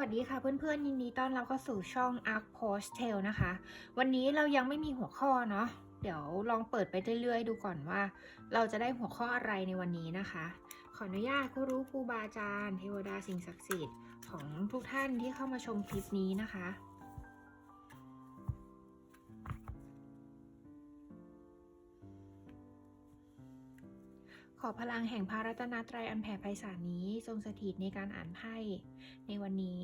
วัสดีค่ะเพื่อนๆยินดีต้อนรับเข้าสู่ช่อง Arc Post Tale นะคะ วันนี้เรายังไม่มีหัวข้อเนาะเดี๋ยวลองเปิดไปเรื่อยๆ ดูก่อนว่า เราจะได้หัวข้ออะไรในวันนี้นะคะ ขออนุญาตผู้รู้ครูบาอาจารย์เทวดาสิ่งศักดิ์สิทธิ์ของทุกท่านที่เข้ามาชมคลิปนี้นะคะ อพลังแห่งพระรัตนตรัยอันแผ่ไพศาลนี้จงสถิตในการอ่านไพ่ในวันนี้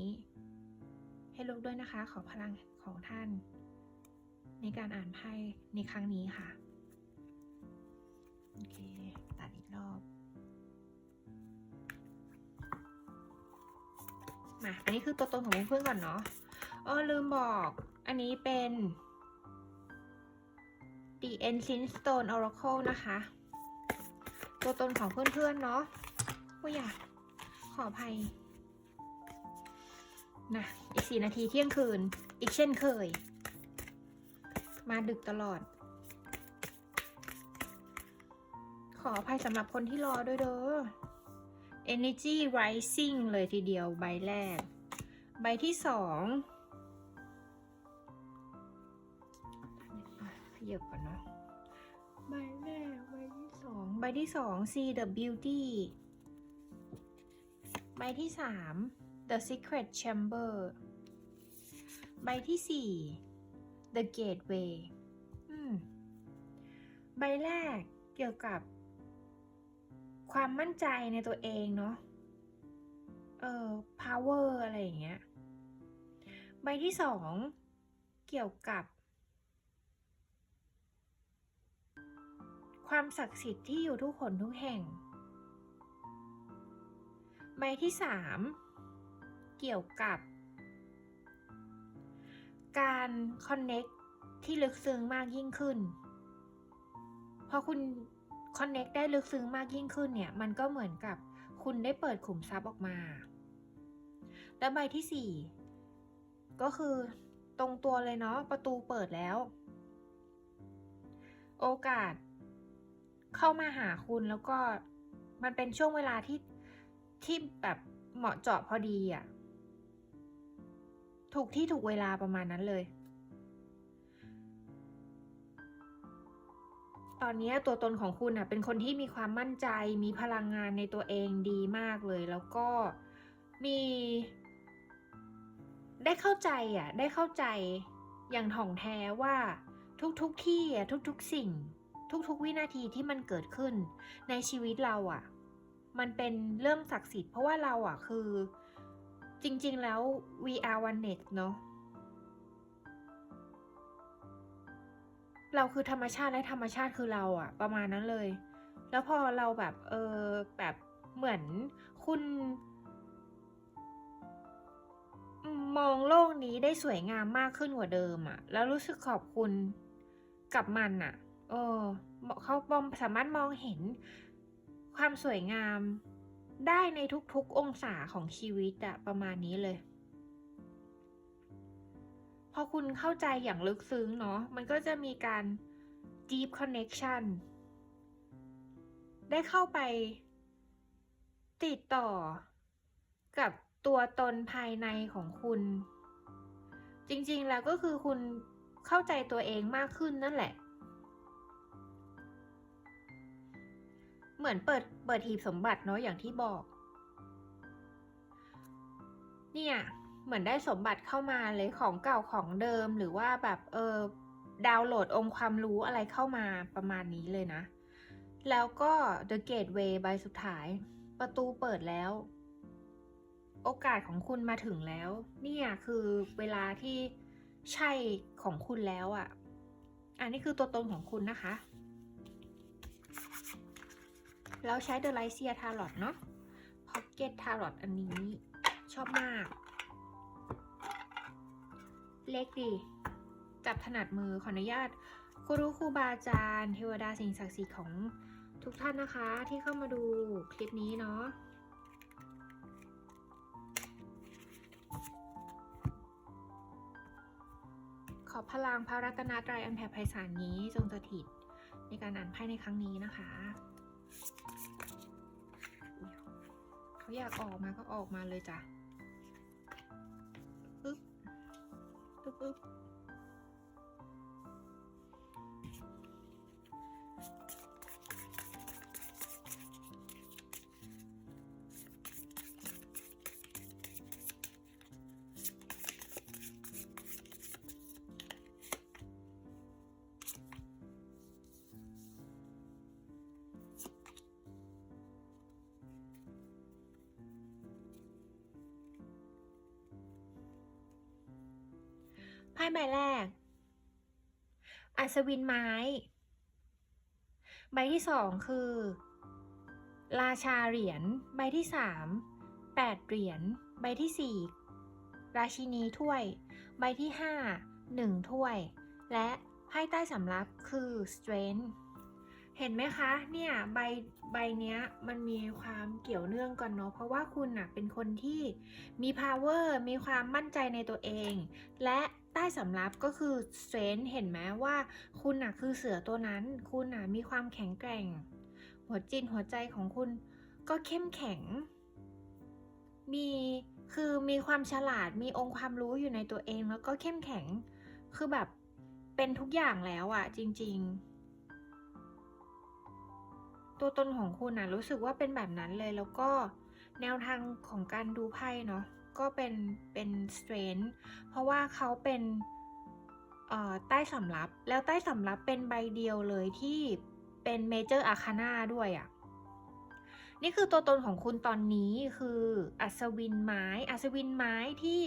ให้ลูกด้วยนะคะ ขอพลังของท่าน ในการอ่านไพ่ในครั้งนี้ค่ะ โอเค ตัดอีกรอบ มา อันนี้คือตัวตนของเพื่อนก่อนเนาะเออลืมบอก อันนี้เป็น The Ancient Stone Oracle นะคะ ตัวตนของเพื่อนๆเนาะว่าอยากขออภัยนะอีกสี่นาทีเที่ยงคืน อีกเช่นเคย มาดึกตลอด ขออภัยสำหรับคนที่รอด้วยเด้อ Energy Rising เลยทีเดียวใบแรก ใบที่สองขยับก่อนเนาะใบแรก สองใบที่สอง See the Beauty ใบที่สาม The Secret Chamber ใบที่สี่ The Gateway ใบแรกเกี่ยวกับ ความมั่นใจในตัวเองเนาะ เออ power อะไรอย่างเงี้ย ใบที่สอง เกี่ยวกับ ความศักดิ์สิทธิ์ที่อยู่ทุกคนทุกแห่ง ใบที่สามเกี่ยวกับ การคอนเน็กที่ลึกซึ้งมากยิ่งขึ้น พอคุณคอนเน็กได้ลึกซึ้งมากยิ่งขึ้นเนี่ย มันก็เหมือนกับคุณได้เปิดขุมทรัพย์ออกมา และใบที่สี่ก็คือตรงตัวเลยเนาะประตูเปิดแล้ว โอกาส เข้ามาหาคุณแล้วก็มันเป็นช่วงเวลาที่ที่แบบเหมาะเจาะพอดีอะ่ะ ถูกที่ถูกเวลาประมาณนั้นเลย ตอนนี้ตัวตนของคุณอะเป็นคนที่มีความมั่นใจ มีพลังงานในตัวเองดีมากเลย แล้วก็มี ได้เข้าใจอะ ได้เข้าใจอย่างถ่องแท้ว่าทุกๆทที่อะทุกๆสิ่ง ทุกๆ วินาทีที่มันเกิดขึ้นในชีวิตเราอะ่ะ มันเป็นเรื่องศักดิ์สิทธิ์เพราะว่าเราอะ่ะคือ จริงๆแล้ว we are oneness เนาะเราคือธรรมชาติและธรรมชาติคือเราอะประมาณนั้นเลย แล้วพอเราแบบเออแบบเหมือนคุณ มองโลกนี้ได้สวยงามมากขึ้นกว่าเดิมอะแล้วรู้สึกขอบคุณกับมันอะ เออเขาบอมสามารถมองเห็นความสวยงามได้ในทุกๆองศาของชีวิตอะประมาณนี้เลย พอคุณเข้าใจอย่างลึกซึ้งเนาะมันก็จะมีการ deep connection ได้เข้าไปติดต่อกับตัวตนภายในของคุณ จริงๆแล้วก็คือคุณเข้าใจตัวเองมากขึ้นนั่นแหละ เหมือนเปิดเปิดหีบสมบัติเนาะอย่างที่บอก เนี่ยเหมือนได้สมบัติเข้ามาเลยของเก่าของเดิมหรือว่าแบบเออดาวน์โหลดองค์ความรู้อะไรเข้ามาประมาณนี้เลยนะ แล้วก็ The Gateway ใบสุดท้าย ประตูเปิดแล้ว โอกาสของคุณมาถึงแล้ว เนี่ยคือเวลาที่ใช่ของคุณแล้วอะ่ะ อันนี้คือตัวตนของคุณนะคะ แล้วใช้ The Light Seer Tarot เนาะ Pocket Tarot อันนี้ ชอบมาก เล็กดี จับถนัดมือขออนุญาตครูครูบาอาจารย์เทวดาสิ่งศักดิ์สิทธิ์ของทุกท่านนะคะที่เข้ามาดูคลิปนี้เนาะขอพลังพระรัตนตรัยอันแผ่ไพศาลนี้จงสถิตในการอ่านไพ่ในครั้งนี้นะคะ อยากออกมาก็ออกมาเลยจ้ะปึ๊บปึ๊บ พ่ใบแรก อัศวินไม้ ใบที่สองคือ ราชาเหรียญ ใบที่สามแปดเหรียญ ใบที่สี่ราชินีถ้วย ใบที่ห้าหนึ่งถ้วย และไพ่ใต้สำรับคือ strength เห็นไหมคะเนี่ยใบใบเนี้ยมันมีความเกี่ยวเนื่องกันเนาะเพราะว่าคุณน่ะเป็นคนที่มี power มีความมั่นใจในตัวเอง และใต้สำรับก็คือ strength เห็นไหมว่าคุณน่ะคือเสือตัวนั้น คุณน่ะมีความแข็งแกร่ง หัวจิตหัวใจของคุณก็เข้มแข็ง มีคือมีความฉลาดมีองค์ความรู้อยู่ในตัวเองแล้วก็เข้มแข็ง คือแบบเป็นทุกอย่างแล้วอะจริง ๆ ตัวตนของคุณนะรู้สึกว่าเป็นแบบนั้นเลยแล้วก็แนวทางของการดูไพ่เนาะก็เป็นเป็น strength เพราะว่าเขาเป็นเอ่อใต้สำรับ แล้วใต้สำรับเป็นใบเดียวเลยที่เป็น major arcana ด้วยอะ่ะนี่คือตัวตนของคุณตอนนี้คืออัศวินไม้ อัศวินไม้ที่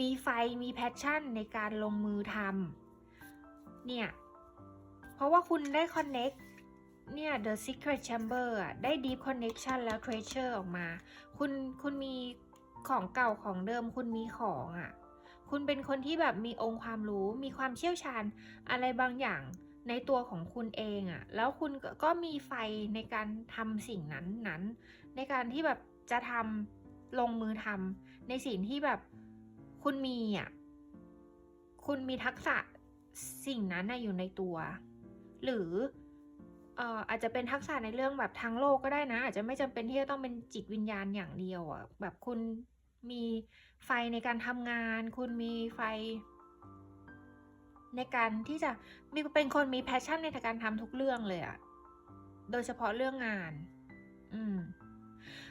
มีไฟมีแพชชั่นในการลงมือทำเนี่ย เพราะว่าคุณได้ connect เนี่ เนี่ย The Secret Chamber อะได้ Deep Connection แล้ว Treasure ออกมา คุณคุณมีของเก่าของเดิมคุณมีของอะ คุณเป็นคนที่แบบมีองค์ความรู้มีความเชี่ยวชาญอะไรบางอย่างในตัวของคุณเองอะ่ะ แล้วคุณก็มีไฟในการทำสิ่งนั้นนั้น ในการที่แบบจะทำลงมือทำในสิ่งที่แบบคุณมีอะ คุณมีทักษะสิ่งนั้นน่ะอยู่ในตัว หรือ อาจจะเป็นทักษะในเรื่องแบบทางโลกก็ได้นะ อาจจะไม่จำเป็นที่จะต้องเป็นจิตวิญญาณอย่างเดียวอะแบบคุณมีไฟในการทำงาน คุณมีไฟ ในการที่จะมีเป็นคนมีแพชชั่นในการทำทุกเรื่องเลยอะโดยเฉพาะเรื่องงาน อืม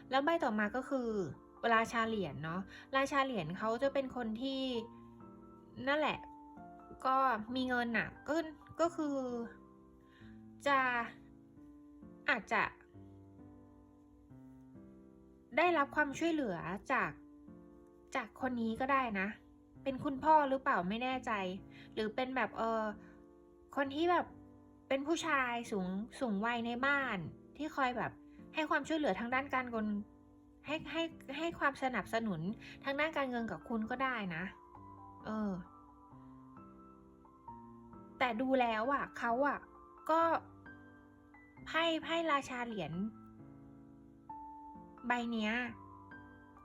แล้วใบต่อมาก็คือราชาเหรียญเนาะราชาเหรียญเขาจะเป็นคนที่นั่นแหละ ก็มีเงินน่ะก็ก็คือ จะอาจจะ ได้รับความช่วยเหลือจากจากคนนี้ก็ได้นะ เป็นคุณพ่อหรือเปล่าไม่แน่ใจ หรือเป็นแบบเออคนที่แบบเป็นผู้ชายสูงสูงวัยในบ้านที่คอยแบบให้ความช่วยเหลือทางด้านการเงินให้ให้ให้ความสนับสนุนทางด้านการเงินกับคุณก็ได้นะ เออ แต่ดูแล้วอะเขาอะ ก็ไพ่ไพ่ราชาเหรียญใบเนี้ย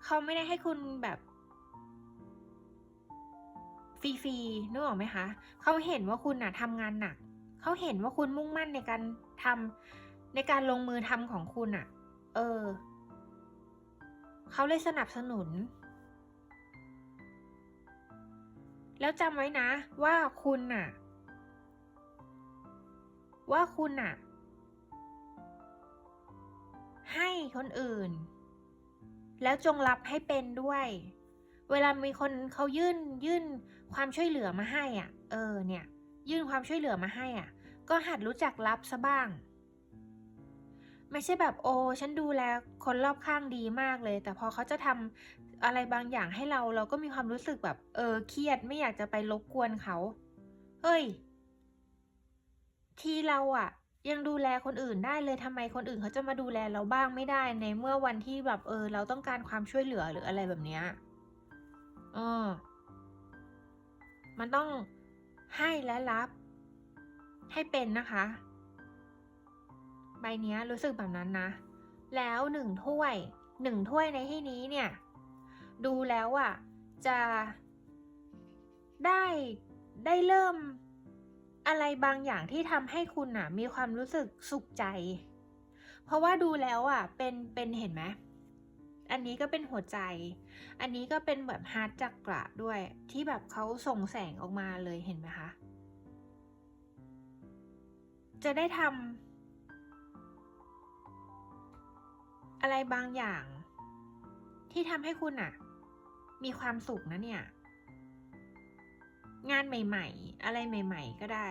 เขาไม่ได้ให้คุณแบบฟรีๆนึกออกไหมคะเขาเห็นว่าคุณน่ะทำงานหนักเขาเห็นว่าคุณมุ่งมั่นในการทำในการลงมือทำของคุณอะเออเขาเลยสนับสนุน แล้วจำไว้นะว่าคุณน่ะ ว่าคุณน่ะให้คนอื่น แล้วจงรับให้เป็นด้วย เวลามีคนเขายื่นยื่นความช่วยเหลือมาให้อะ เออเนี่ย ยื่นความช่วยเหลือมาให้อะ ก็หัดรู้จักรับซะบ้าง ไม่ใช่แบบโอ้ฉันดูแลคนรอบข้างดีมากเลย แต่พอเขาจะทำอะไรบางอย่างให้เราเราก็มีความรู้สึกแบบ เออเครียดไม่อยากจะไปรบกวนเขา เฮ้ย ทีเราอะยังดูแลคนอื่นได้เลยทำไมคนอื่นเขาจะมาดูแลเราบ้างไม่ได้ในเมื่อวันที่แบบเออ เราต้องการความช่วยเหลือหรืออะไรแบบเนี้ยเออ มันต้องให้และรับ ให้เป็นนะคะ ใบเนี้ยรู้สึกแบบนั้นนะ แล้วหนึ่งถ้วยหนึ่งถ้วยในที่นี้เนี่ย ดูแล้วอะ่ะ จะได้ได้เริ่ม อะไรบางอย่างที่ทำให้คุณอะมีความรู้สึกสุขใจ เพราะว่าดูแล้วอะเป็นเป็นเห็นไหมอันนี้ก็เป็นหัวใจ อันนี้ก็เป็นแบบฮาร์ดจักระด้วย ที่แบบเขาส่งแสงออกมาเลยเห็นไหมคะ จะได้ทำอะไรบางอย่าง ที่ทำให้คุณอะมีความสุขนะเนี่ย งานใหม่ ๆ อะไรใหม่ ๆ ก็ได้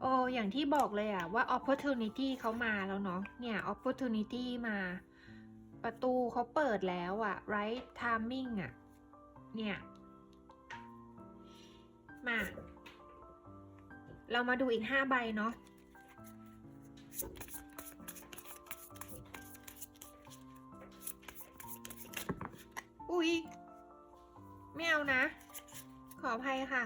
โอ้อย่างที่บอกเลยอะว่า opportunity เขามาแล้วเนาะ เนี่ย opportunity มา ประตูเขาเปิดแล้วอะ right timing อะเนี่ย มา เรามาดูอีกห้าใบเนาะอุ๊ย ไม่เอานะ ขออภัยค่ะ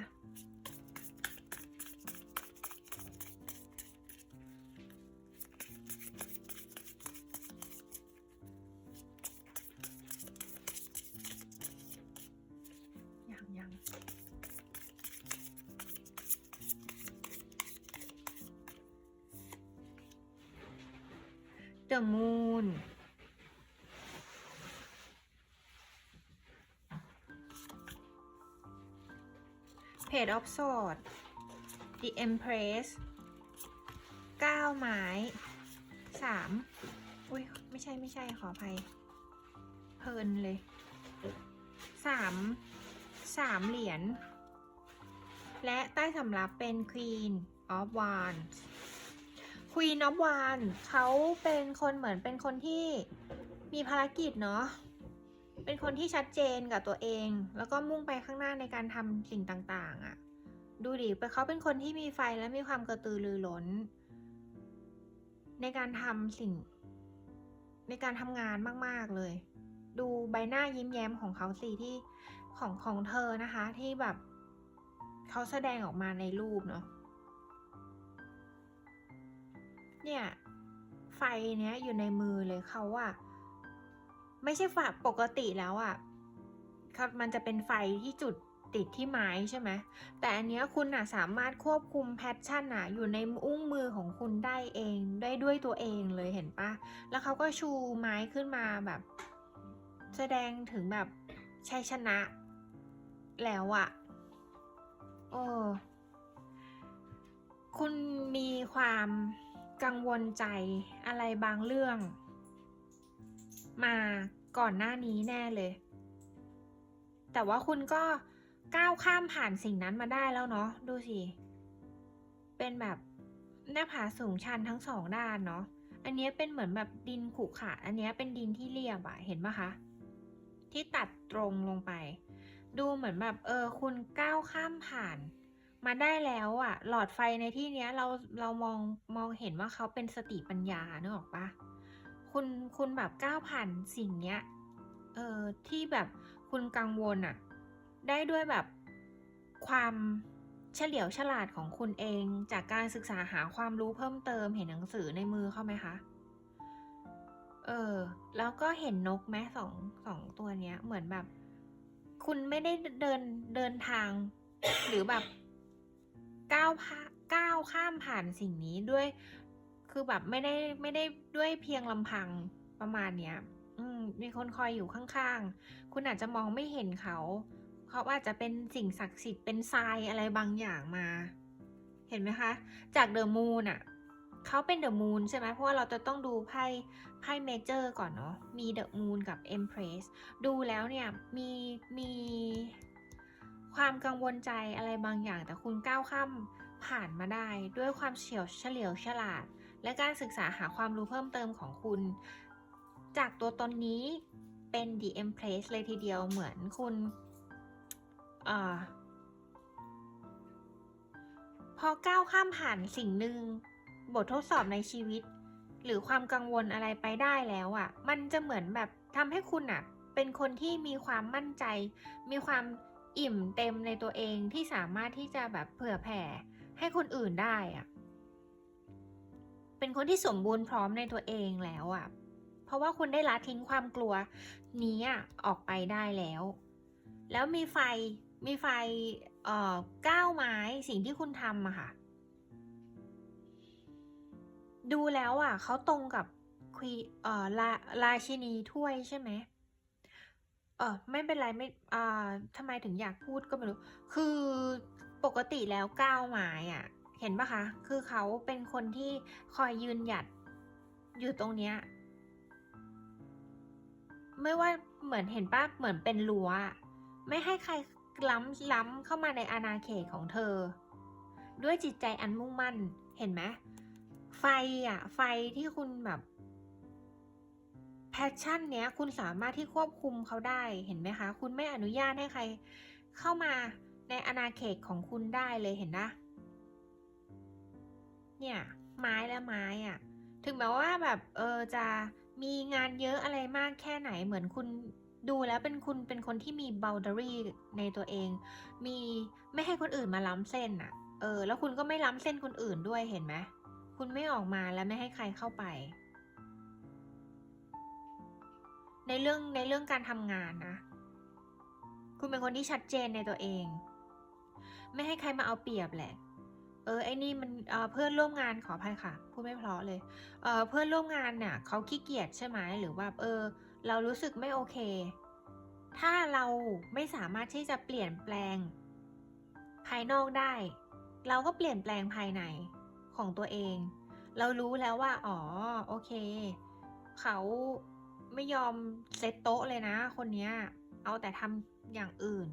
ยังยัง The Moon Page of Swords The Empress เก้าไม้สามอุ้ย ไม่ใช่ไม่ใช่ขออภัย เพลินเลยสามสามเหรียญ และใต้สำรับเป็น Queen of Wands Queen of Wands เขาเป็นคนเหมือนเป็นคนที่มีภารกิจเนาะ เป็นคนที่ชัดเจนกับตัวเอง แล้วก็มุ่งไปข้างหน้าในการทำสิ่งต่างๆอะ่ะ ดูดิเขาเป็นคนที่มีไฟและมีความกระตือรือร้น ในการทำสิ่ง ในการทำงานมากๆเลย ดูใบหน้ายิ้มแย้มของเขาสิที่ของของเธอนะคะ ที่แบบเขาแสดงออกมาในรูปเนาะเนี่ย ไฟเนี้ยอยู่ในมือเลยเขาอะ ไม่ใช่ฝาปกติแล้วอะครับมันจะเป็นไฟที่จุดติดที่ไม้ใช่ไหมแต่อันเนี้ยคุณอะสามารถควบคุมแพชชั่นอะอยู่ในอุ้งมือของคุณได้เองได้ด้วยตัวเองเลยเห็นปะแล้วเขาก็ชูไม้ขึ้นมาแบบ แสดงถึงแบบชัยชนะ แล้วอะโอ้คุณมีความกังวลใจอะไรบางเรื่อง มาก่อนหน้านี้แน่เลย แต่ว่าคุณก็ก้าวข้ามผ่านสิ่งนั้นมาได้แล้วเนาะดูสิ เป็นแบบหน้าผาสูงชันทั้งสองด้านเนาะ อันนี้เป็นเหมือนแบบดินขรุขระอันนี้เป็นดินที่เรียบอะเห็นปะคะ ที่ตัดตรงลงไป ดูเหมือนแบบเออคุณก้าวข้ามผ่าน มาได้แล้วอะหลอดไฟในที่เนี้ยเราเรามองมองเห็นว่าเขาเป็นสติปัญญาเนกออกปะ คุณคุณแบบก้าวผ่านสิ่งเนี้ยเออที่แบบคุณกังวลอะได้ด้วยแบบความเฉลียวฉลาดของคุณเอง จากการศึกษาหาความรู้เพิ่มเติมเห็นหนังสือในมือเขาไหมคะเออแล้วก็เห็นนกไหมสองสองตัวเนี้ยเหมือนแบบ คุณไม่ได้เดินเดินทาง หรือแบบก้าวผ่าก้าวข้ามผ่านสิ่งนี้ด้วย คือแบบไม่ได้ไม่ได้ด้วยเพียงลำพังประมาณเนี้ยอืมมีคนคอยอยู่ข้างๆ คุณอาจจะมองไม่เห็นเขาเขาอาจจะเป็นสิ่งศักดิ์สิทธิ์เป็นทรายอะไรบางอย่างมา เห็นไหมคะ จากเดอะมูนอะเขาเป็นเดอะมูนใช่ไหมเพราะว่าเราจะต้องดูไพ่ไพ่เมเจอร์ก่อนเนาะมีเดอะมูนกับเอ็มเพรสดูแล้วเนี่ยมีมีความกังวลใจอะไรบางอย่าง แต่คุณก้าวข้ามผ่านมาได้ ด้วยความเฉียวเฉลียวฉลาด และการศึกษาหาความรู้เพิ่มเติมของคุณ จากตัวตนนี้เป็น The Empress เลยทีเดียวเหมือนคุณอพอก้าวข้ามผ่านสิ่งหนึ่ง บททดสอบในชีวิต หรือความกังวลอะไรไปได้แล้วอะ่ะ มันจะเหมือนแบบทำให้คุณอะ่ะ เป็นคนที่มีความมั่นใจ มีความอิ่มเต็มในตัวเองที่สามารถที่จะแบบเผื่อแผ่ให้คนอื่นได้อะ่ะ เป็นคนที่สมบูรณ์พร้อมในตัวเองแล้วอะ่ะ เพราะว่าคุณได้ละทิ้งความกลัวนี้อออกไปได้แล้ว แล้วมีไฟมีไฟเอ่อก้าวไม้สิ่งที่คุณทำอะค่ะ ดูแล้วอะเขาตรงกับควีเอ่อราราชินีถ้วยใช่ไหมเออไม่เป็นไรไม่อ่าทำไมถึงอยากพูดก็ไม่รู้ คือปกติแล้วก้าวหมายอะ เห็นปะคะ คือเขาเป็นคนที่คอยยืนหยัดอยู่ตรงเนี้ย ไม่ว่าเหมือนเห็นปะเหมือนเป็นรั้ว ไม่ให้ใครล้ำล้ำเข้ามาในอาณาเขตของเธอ ด้วยจิตใจอันมุ่งมั่น เห็นไหมไฟอะ ไฟที่คุณแบบแพชชั่นเนี้ย คุณสามารถที่ควบคุมเขาได้ เห็นไหมคะ คุณไม่อนุญาตให้ใคร เข้ามาในอาณาเขตของคุณได้เลยเห็นนะ เนี่ยไม้และไม้อะ ถึงแม้ว่าแบบเออจะมีงานเยอะอะไรมากแค่ไหนเหมือนคุณดูแล้วเป็นคุณเป็นคนที่มี boundary ในตัวเอง มีไม่ให้คนอื่นมาล้ำเส้นอะ เออ แล้วคุณก็ไม่ล้ำเส้นคนอื่นด้วยเห็นไหมคุณไม่ออกมาแล้วไม่ให้ใครเข้าไป ในเรื่องในเรื่องการทำงานนะ คุณเป็นคนที่ชัดเจนในตัวเอง ไม่ให้ใครมาเอาเปรียบแหละ เออไอ้นี่มันเเพื่อนร่วมงานขออภัยค่ะพูดไม่เพราะเลยเเพื่อนร่วมงานเนี่ยเขาขี้เกียจใช่ไหมหรือว่าเออ เรารู้สึกไม่โอเค ถ้าเราไม่สามารถที่จะเปลี่ยนแปลง ภายนอกได้ เราก็เปลี่ยนแปลงภายในของตัวเอง เรารู้แล้วว่า อ๋อโอเค เขาไม่ยอมเซตโต๊ะเลยนะ คนเนี้ย เอาแต่ทำอย่างอื่น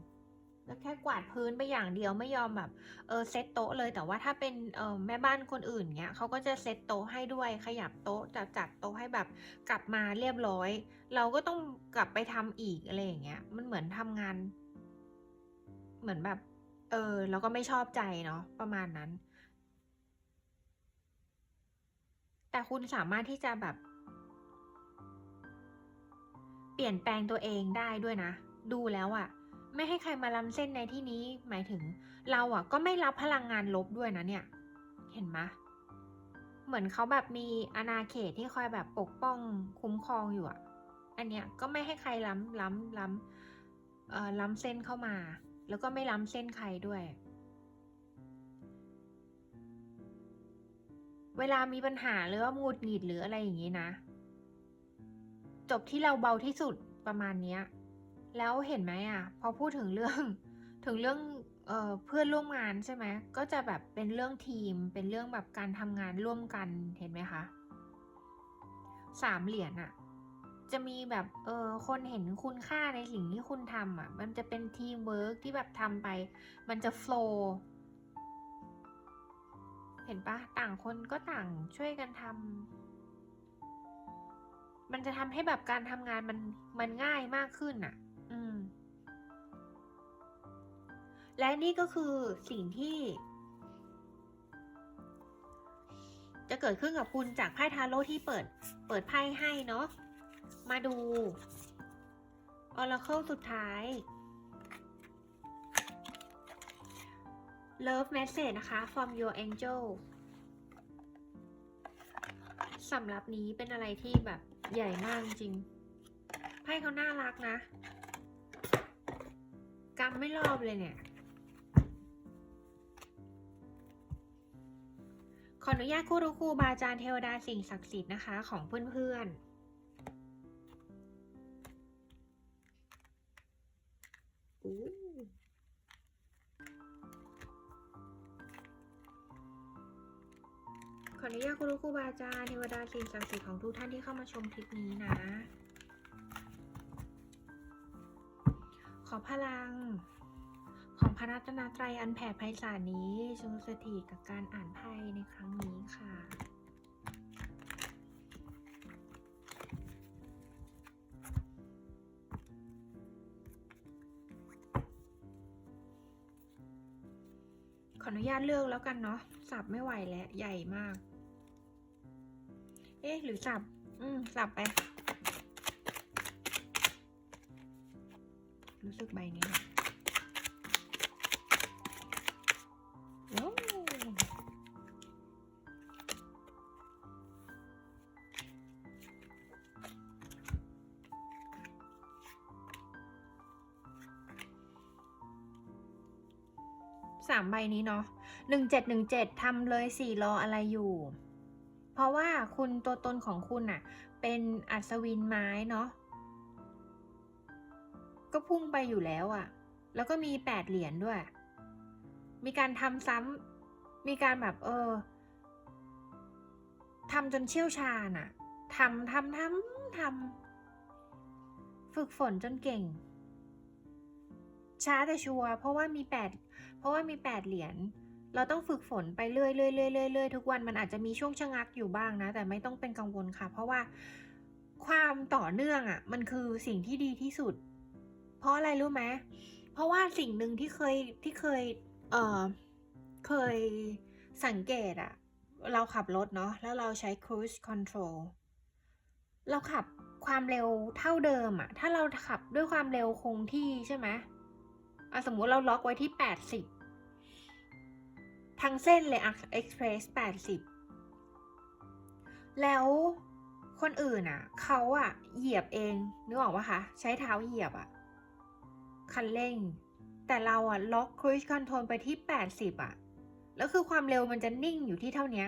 แล้วแค่กวาดพื้นไปอย่างเดียวไม่ยอมแบบเออเซตโต๊ะเลยแต่ว่าถ้าเป็นเออแม่บ้านคนอื่นเงี้ยเขาก็จะเซตโต๊ะให้ด้วยขยับโต๊ะจัดจัดโต๊ะให้แบบกลับมาเรียบร้อย เราก็ต้องกลับไปทำอีกอะไรอย่างเงี้ยมันเหมือนทำงาน เหมือนแบบเออเราก็ไม่ชอบใจเนาะประมาณนั้น แต่คุณสามารถที่จะแบบ เปลี่ยนแปลงตัวเองได้ด้วยนะ ดูแล้วอะ ไม่ให้ใครมาล้ำเส้นในที่นี้หมายถึง เราอะก็ไม่รับพลังงานลบด้วยนะเนี่ย เห็นไหมเหมือนเขาแบบมีอาณาเขตที่คอยแบบปกป้องคุ้มครองอยู่อะอันเนี้ยก็ไม่ให้ใครล้ำล้ำล้ำเอ่อล้ำเส้นเข้ามา แล้วก็ไม่ล้ำเส้นใครด้วย เวลามีปัญหาหรือว่าหงุดหงิดหรืออะไรอย่างนี้นะ จบที่เราเบาที่สุดประมาณเนี้ย แล้วเห็นไหมอะพอพูดถึงเรื่องถึงเรื่องเออเพื่อนร่วมงานใช่ไหมก็จะแบบเป็นเรื่องทีม เป็นเรื่องแบบการทำงานร่วมกันเห็นไหมคะสามเหรียญอะจะมีแบบเออคนเห็นคุณค่าในสิ่งที่คุณทำอะมันจะเป็นทีมเวิร์กที่แบบทำไป มันจะโฟล์เห็นปะต่างคนก็ต่างช่วยกันทำมันจะทำให้แบบการทำงานมันมันง่ายมากขึ้นอะ อืม และนี่ก็คือสิ่งที่ จะเกิดขึ้นกับคุณจากไพ่ทาโร่ที่เปิด เปิดไพ่ให้เนาะ มาดู Oracle สุดท้าย Love Message นะคะ from your angel สำหรับนี้เป็นอะไรที่แบบใหญ่มากจริง ไพ่เขาน่ารักนะ กำไม่รอบเลยเนี่ย ขออนุญาตครูครูบาอาจารย์เทวดาสิ่งศักดิ์สิทธิ์นะคะของเพื่อนๆอู้ขออนุญาตครูครูบาอาจารย์เทวดาสิ่งศักดิ์สิทธิ์ของทุกท่านที่เข้ามาชมคลิปนี้นะ อพลัง ของพระรัตนตรัยอันแผ่ไพศาลนี้จงสถิตกับการอ่านไพ่ในครั้งนี้ค่ะขออนุญาตเลือกแล้วกันเนาะสับไม่ไหวแล้ว ใหญ่มาก เอ๊ะ หรือสับ อืม สับไป รู้สึกใบนี้สามใบนี้เนาะหนึ่งเจ็ดหนึ่งเจ็ดทำเลยสี่รออะไรอยู่ เพราะว่าคุณตัวตนของคุณน่ะเป็นอัศวินไม้เนาะ ก็พุ่งไปอยู่แล้วอะ่ะ แล้วก็มีแปดเหรียญด้วย มีการทำซ้ำมีการแบบเออทำจนเชี่ยวชาญอะทำทำทำทำฝึกฝนจนเก่ง ช้าแต่ชัวร์เพราะว่ามีแปดเพราะว่ามีแปดเหรียญเราต้องฝึกฝนไปเรื่อยๆเรื่อยๆเรื่อยๆทุกวันมันอาจจะมีช่วงชะงักอยู่บ้างนะ แต่ไม่ต้องเป็นกังวลค่ะ เพราะว่าความต่อเนื่องอะ่ะ มันคือสิ่งที่ดีที่สุด เพราะอะไรรู้ไหมเพราะว่าสิ่งหนึ่งที่เคยที่เคย เออเคยสังเกตอะเราขับรถเนาะแล้วเราใช้ cruise control เราขับความเร็วเท่าเดิมอะถ้าเราขับด้วยความเร็วคงที่ใช่ไหมสมมุติเราล็อกไว้ที่ 80 ทั้งเส้นเลยอะ express 80 แล้วคนอื่นอะเขาอะเหยียบเองนึกออกปะคะ ใช้เท้าเหยียบอะ คันเร่ง แต่เราอะล็อก cruise control ไปที่ 80อะแล้วคือความเร็วมันจะนิ่งอยู่ที่เท่านี้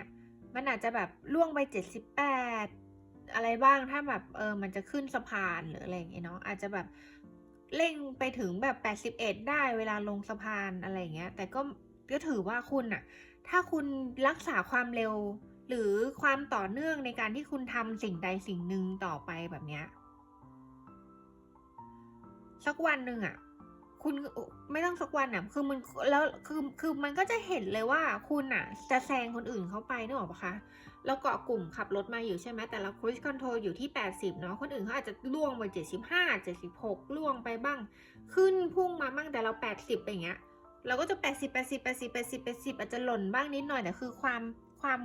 มันอาจจะแบบล่วงไป 78 อะไรบ้างถ้าแบบเออมันจะขึ้นสะพานหรืออะไรอย่างเงี้ยเนาะอาจจะแบบเร่งไปถึงแบบ 81 ได้เวลาลงสะพานอะไรอย่างเงี้ย แต่ก็ก็ถือว่าคุณอะถ้าคุณรักษาความเร็ว หรือความต่อเนื่องในการที่คุณทำสิ่งใดสิ่งหนึ่งต่อไปแบบเนี้ยสักวันหนึ่งอะ คุณไม่ต้องสักวันอะคือมันแล้วคือคือมันก็จะเห็นเลยว่าคุณอะจะแซงคนอื่นเขาไปนึกออกปะคะเราเกาะกลุ่มขับรถมาอยู่ใช่ไหมแต่เรา cruise control อยู่ที่ 80 เนาะคนอื่นเขาอาจจะล่วงไป 75 76 ล่วงไปบ้าง ขึ้นพุ่งมาบ้างแต่เรา 80ไปอย่างเงี้ยเราก็จะ 80 80 80 80 80 อาจจะหล่นบ้างนิดหน่อยแต่คือความความ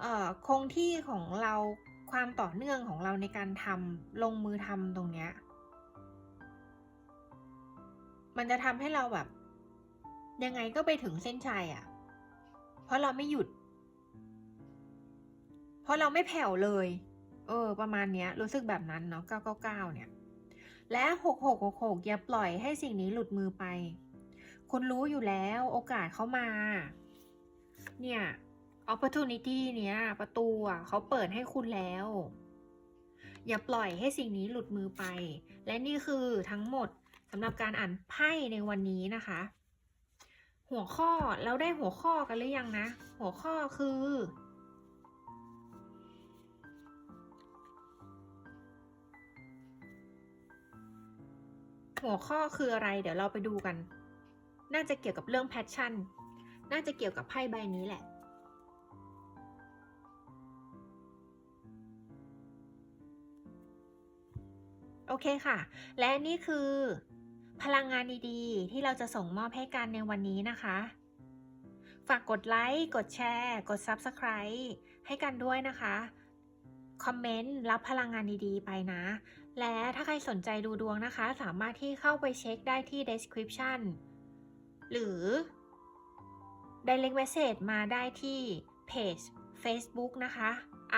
เอ่อคงที่ของเราความต่อเนื่องของเราในการทำลงมือทำตรงเนี้ย มันจะทำให้เราแบบ ยังไงก็ไปถึงเส้นชัยอะ่ะ เพราะเราไม่หยุด เพราะเราไม่แผ่วเลย เออ ประมาณเนี้ย รู้สึกแบบนั้นเนาะ 999 เนี่ย และ 6666 อย่าปล่อยให้สิ่งนี้หลุดมือไป คุณรู้อยู่แล้วโอกาสเขามา เนี่ย opportunity เนี้ย ประตูอะเขาเปิดให้คุณแล้ว อย่าปล่อยให้สิ่งนี้หลุดมือไป และนี่คือทั้งหมด สำหรับการอ่านไพ่ในวันนี้นะคะ หัวข้อเราได้หัวข้อกันหรือยังนะ หัวข้อคือ หัวข้อคืออะไร เดี๋ยวเราไปดูกัน น่าจะเกี่ยวกับเรื่องแพชชั่น น่าจะเกี่ยวกับไพ่ใบนี้แหละโอเคค่ะ และนี่คือ พลังงานดีๆ ที่เราจะส่งมอบให้กันในวันนี้นะคะ ฝากกดไลค์ กดแชร์ กด Subscribe ให้กันด้วยนะคะ คอมเมนต์รับพลังงานดีๆ ไปนะ และถ้าใครสนใจดูดวงนะคะ สามารถที่เข้าไปเช็คได้ที่ description หรือ direct message มาได้ที่เพจ Facebook นะคะ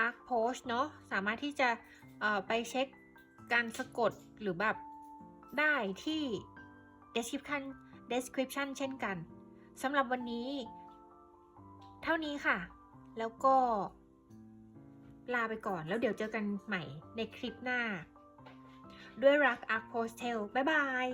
Arc Post เนาะสามารถที่จะไปเช็คการสะกดหรือแบบได้ที่ description description เช่นกันสำหรับวันนี้ เท่านี้ค่ะ แล้วก็ลาไปก่อนแล้วเดี๋ยวเจอกันใหม่ในคลิปหน้า ด้วยรัก Arc Postel บ๊ายบาย